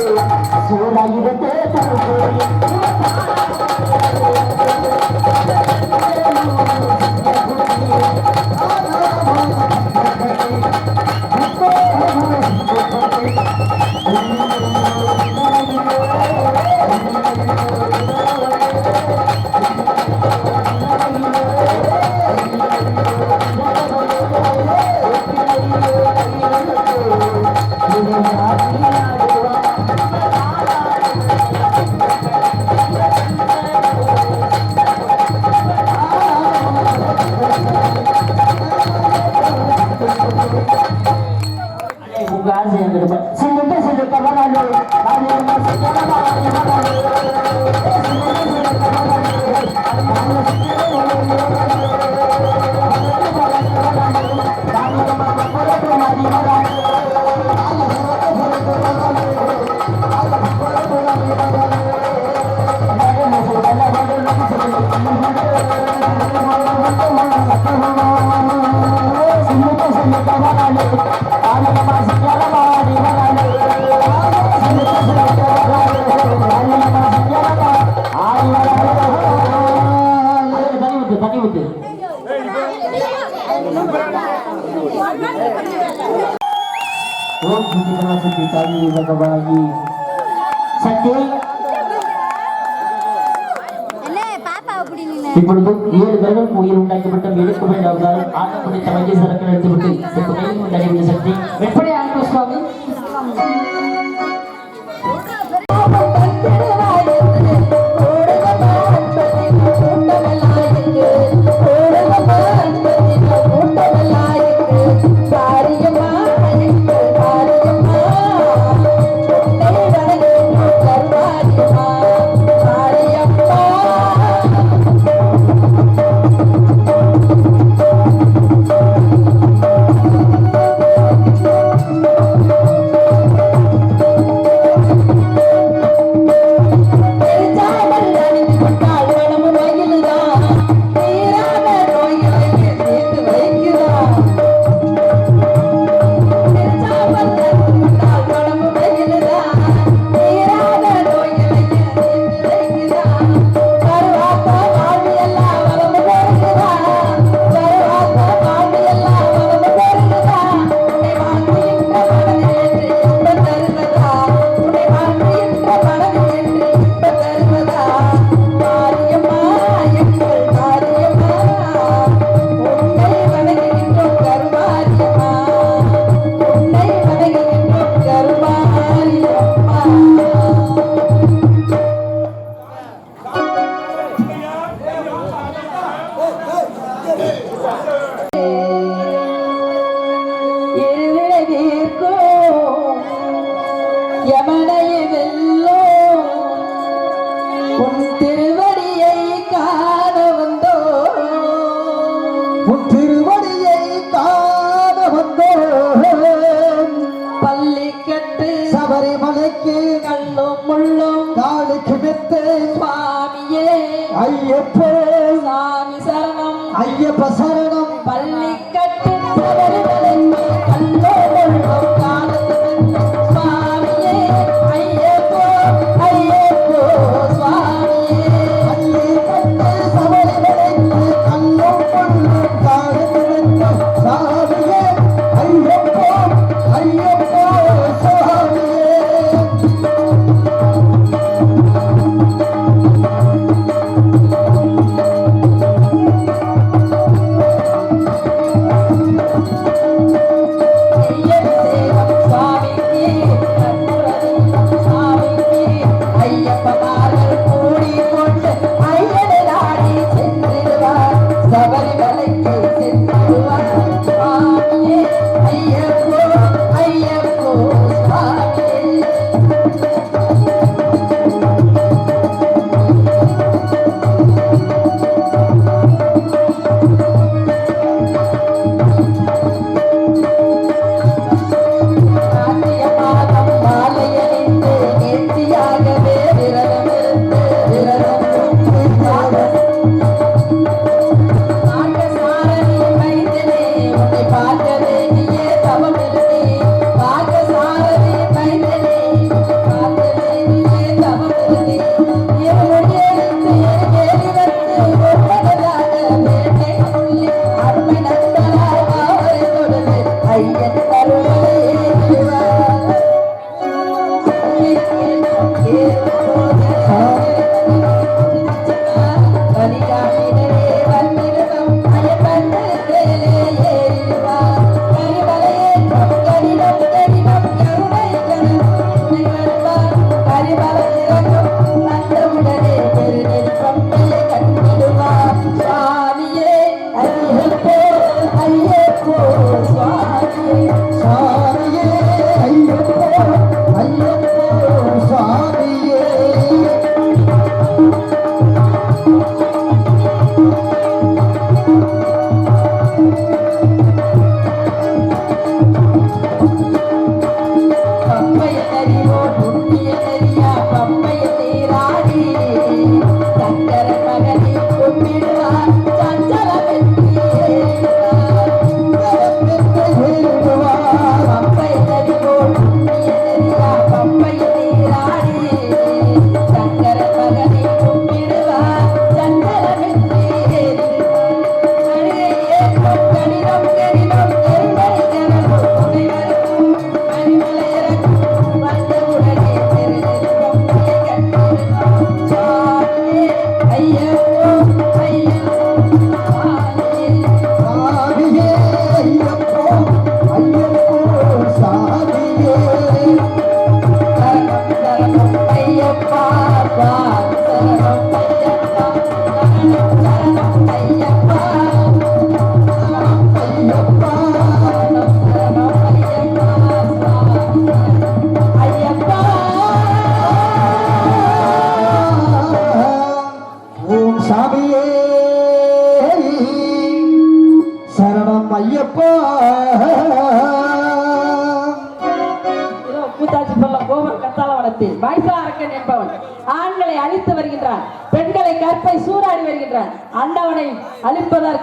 Thank you. なななななみんな! சுத்திகரா சக்தி தாயி பகவாயி சக்தி அண்ணே பாப்பா அப்படி நின்னு இப்பொழுது ஏழு பேர்கள் உயிர் உண்டாக்கப்பட்ட வேண்டாம் ஆட்டம் பிடித்த வைத்திய சரக்கு எடுத்துவிட்டு இப்ப மேலும் தடைவிட சக்தி எப்படி ஆண்டு சுவாமி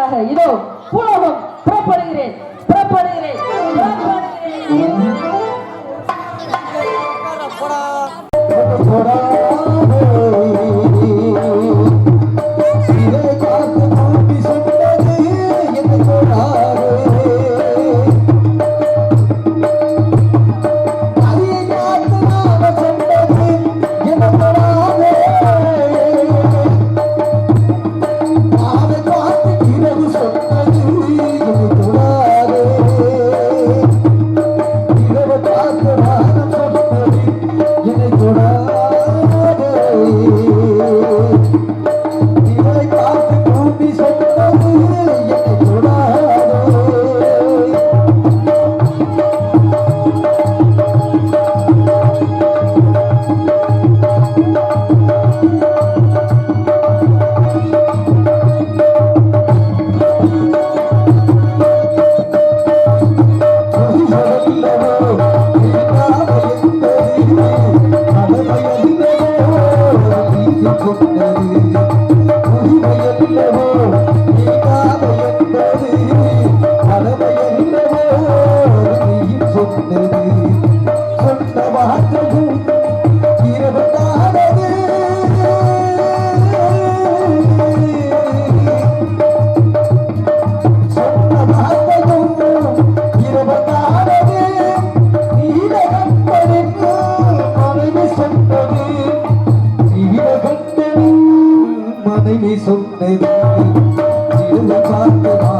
உங்களுக்காக இதோ பூலோகம் புறப்படுகிறேன். புறப்படுகிறேன். புறப்படுகிறேன். மனைவி சொன்னது. ஜீவகண்டனின் மனைவி சொன்னது. ஜீவ பார்த்ததா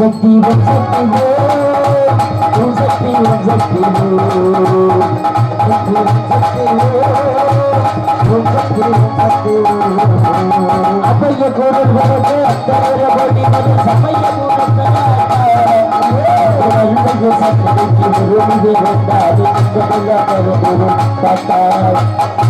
जबकि वो जबकि वो तू जबकि वो जबकि वो तू जबकि वो तू जबकि वो जबकि वो अब ये गोरन भरोसे तेरे बॉडी में समय ये तू करता है अब ये गोरन भरोसे तेरे बॉडी में समय ये तू करता है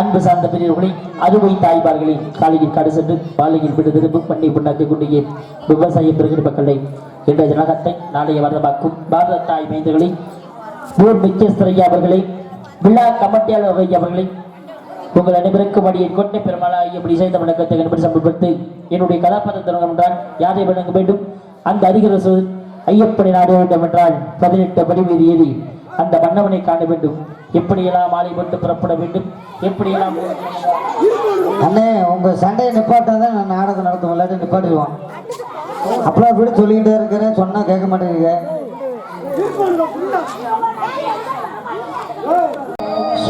அன்பு சார்ந்த பெரியவர்களை அறுவை தாய்மார்களை காலையில் காடு சென்று பாலையில் விடு திரும்பும் பண்ணை புண்ணாக்கி கொண்டிய விவசாய பெருகிற மக்களை என்ற ஜனகத்தை நாளைய வரமாக்கும் பாரத தாய் மைந்தர்களை ஊர் முக்கியஸ்தரையா அவர்களை விழா கமட்டியாளர் அவர்களை உங்கள் அனைவருக்கும் அடியை கொண்ட பெருமாளாகிய இப்படி செய்த வணக்கத்தை கண்டுபிடி சமர்ப்பித்து என்னுடைய கதாபாத்திரம் என்றால் யாரை வழங்க வேண்டும்? அந்த அதிகரசு ஐயப்பனை நாட வேண்டும் என்றால் பதினெட்டு படி ஏறி அந்த மன்னவனை காண வேண்டும். எப்படியெல்லாம் மாலை போட்டு புறப்பட வேண்டும்? எப்படியெல்லாம் அண்ணே உங்க சண்டையை நிப்பாட்டா தான் நான் நாடகம் நடத்தும் இல்லாட்டி நிப்பாட்டிடுவோம். அப்பலாம் அப்படி சொல்லிக்கிட்டே இருக்கிறேன் சொன்னா கேட்க மாட்டேங்க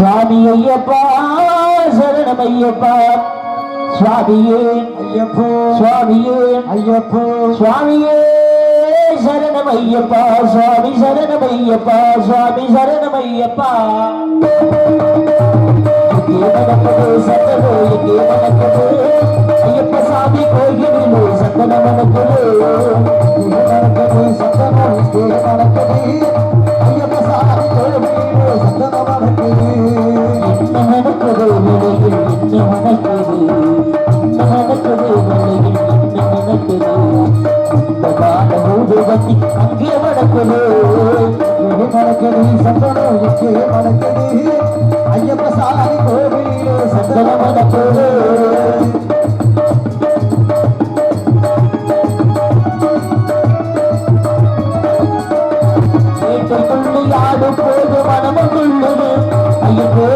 சுவாமி ஐயப்பா சரணம் ஐயப்பா சுவாமியே ஐயப்போ. சுவாமியே ஐயப்போ. சுவாமியே. சரணமையப்பா சுவாமி சரணமையப்பா சுவாமி சரணமையப்பா. ஐயப்ப சாமி கோயிலிலோ சத்தன மணக்குது நடக்குது சத்தனம் ஐயப்ப சாமி கோவிலிலே சத்தனம் நடக்குது என்ன நடக்குது நிலையில் ஊதுவத்தி அங்கே நடக்குது இது நடக்குது சந்தனம் இங்கே நடக்குது ஐயப்ப சாமி கோவிலிலே சந்தன சத்தனம் நடக்குது ஐயப்போ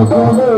Oh.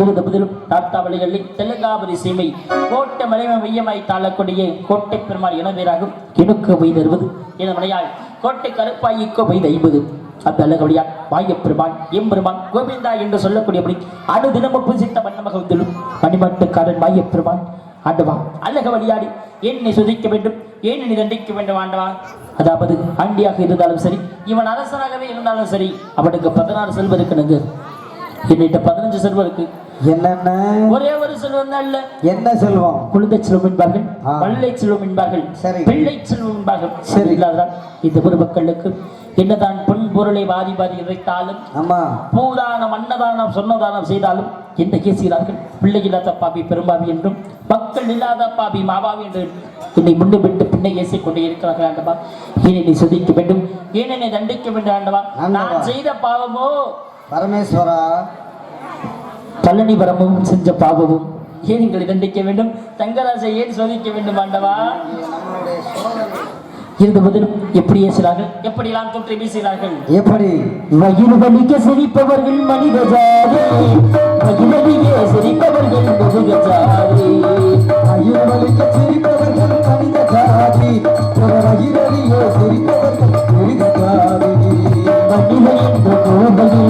இருந்த புதிலும் தாத்தாவளிகளில் தெலுங்காபுரி சீமை கோட்டை மலைமை மையமாய் தாழக்கூடிய கோட்டை பெருமாள் இனவீராகும் கிணுக்கு வை அறுபது என மலையாள் கோட்டை கருப்பாயிக்கோ வை ஐம்பது. அந்த அழகவழியால் வாயப்பெருமான் எம்பெருமான் கோவிந்தா என்று சொல்லக்கூடியபடி அனுதினமும் பூசித்த வண்ணமாக வந்துள்ளும். மணிமட்டுக்காரன் வாயப்பெருமான் ஆண்டவா அழக வழியாடி என்னை சுதிக்க வேண்டும் ஏன் நீ தண்டிக்க வேண்டும் ஆண்டவா. அதாவது ஆண்டியாக இருந்தாலும் சரி இவன் அரசனாகவே இருந்தாலும் சரி அவனுக்கு பதினாறு செல்வம் இருக்கணுங்க என்னிட்ட பதினஞ்சு செல்வம் இருக்கு. என்னென்ன? ஒரே ஒரு செல்வம் தான் இல்ல. என்ன செல்வம்? குழந்தை செல்வம் என்பார்கள். பள்ளை செல்வம் என்பார்கள் சரி. பிள்ளை செல்வம் என்பார்கள். சரி. இல்லாததால் இந்த ஒரு மக்களுக்கு என்னதான் பொன் பொருளை வாரி வாரி இறைத்தாலும் ஆமா. பூதானம் அன்னதானம் சொன்னதானம் செய்தாலும் என்ன கேசுகிறார்கள் பிள்ளை இல்லாத பாபி பெரும்பாவி என்றும் மக்கள் இல்லாத பாபி மாபாவி என்று என்னை முன்னு விட்டு பின்னை ஏசிக் கொண்டே இருக்கிறார்கள் ஆண்டவா. ஏன் என்னை சுதிக்க வேண்டும் ஏன் தண்டிக்க வேண்டும் ஆண்டவா. நான் செய்த பாவமோ பரமேஸ்வரா பழனி வரமும் செஞ்ச பாவமும் ஏன் எங்களை தண்டிக்க வேண்டும்? தங்கராசை ஏன் சோதிக்க வேண்டும் ஆண்டவா? எப்படி தோற்றி எப்படி வயிறு வலிக்க சிரிப்பவர்கள் மனித ஜாதி வயிறலியே சிரிப்பவர்கள் முருக ஜாதி அயுர்வலிக்க சிரிப்பவர்கள் மனித ஜாதி அயிரலியோ சிரிப்பவர்கள் மிருக ஜாதி மனித என்ற கோபையில்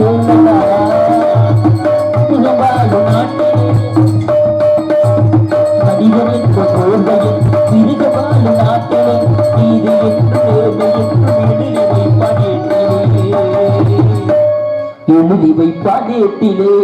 வைப்பானேட்டிலே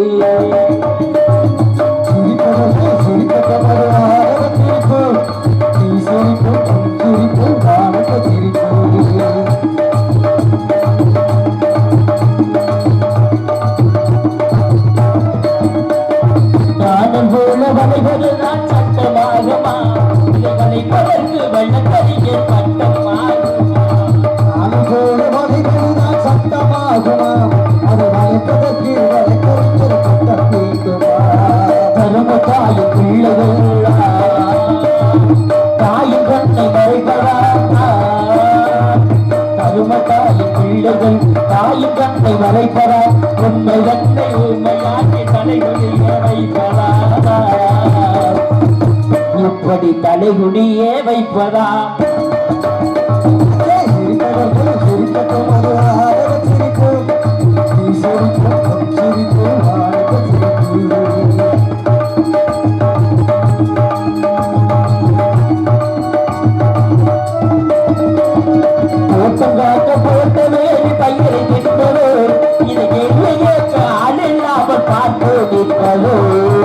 கால் இல்லாமல் பார்த்து நிற்பதோ.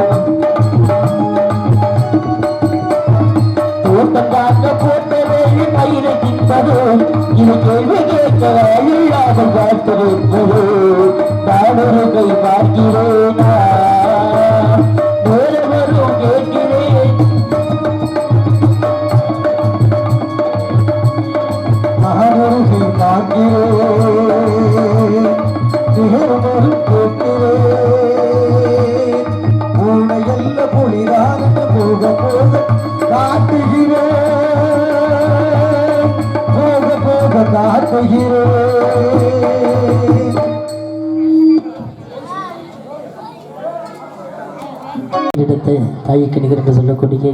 பார்க்கிறேனா எடுத்து தாய்க்கு நிகர் என்று சொல்லக்கூடிய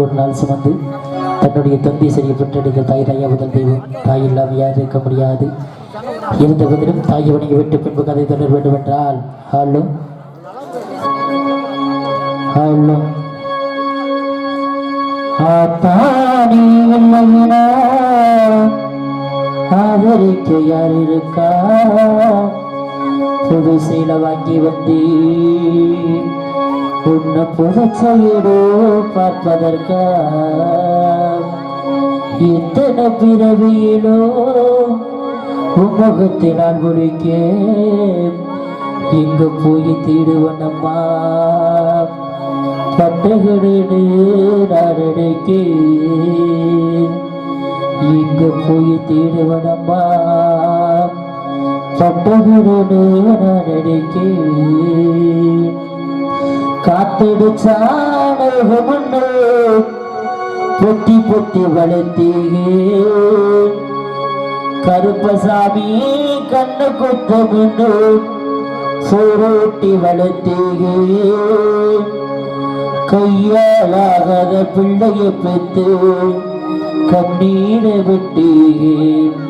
ஒரு நாள் சுமந்து தன்னுடைய தந்தி சரியை பெற்றெடுத்த தாய் தாயா முதல் தெய்வம். தாய் இல்லாமல் யார் இருக்க முடியாது. இருந்த போதிலும் தாயை வணங்கி விட்டு பின்பு கதை தொடர வேண்டும் என்றால் ஹலோ? ஹலோ ஆதரிக்க யார் இருக்கா? புது வாங்கி வந்தேன். உன்னை புதைச்சையடோ பார்ப்பதற்கா எத்தனை பிறவியிலோ உமுகத்தை நான் குளிக்கேன் இங்கு போய் தீடுவனம்மா பட்டகடு நான் நினைக்கேன் எங்க போய் தீடுவனம்மா பட்டகடு நான் நினைக்கேன் காத்தடிச்சானு பொட்டி பொட்டி வளர்த்தீங்க கருப்பசாமி கண்ணு குத்தமுன்னு சோரோட்டி வளர்த்தீங்க கையாலாகாத பிள்ளைய பெற்று. கண்ணீரை விட்டீங்க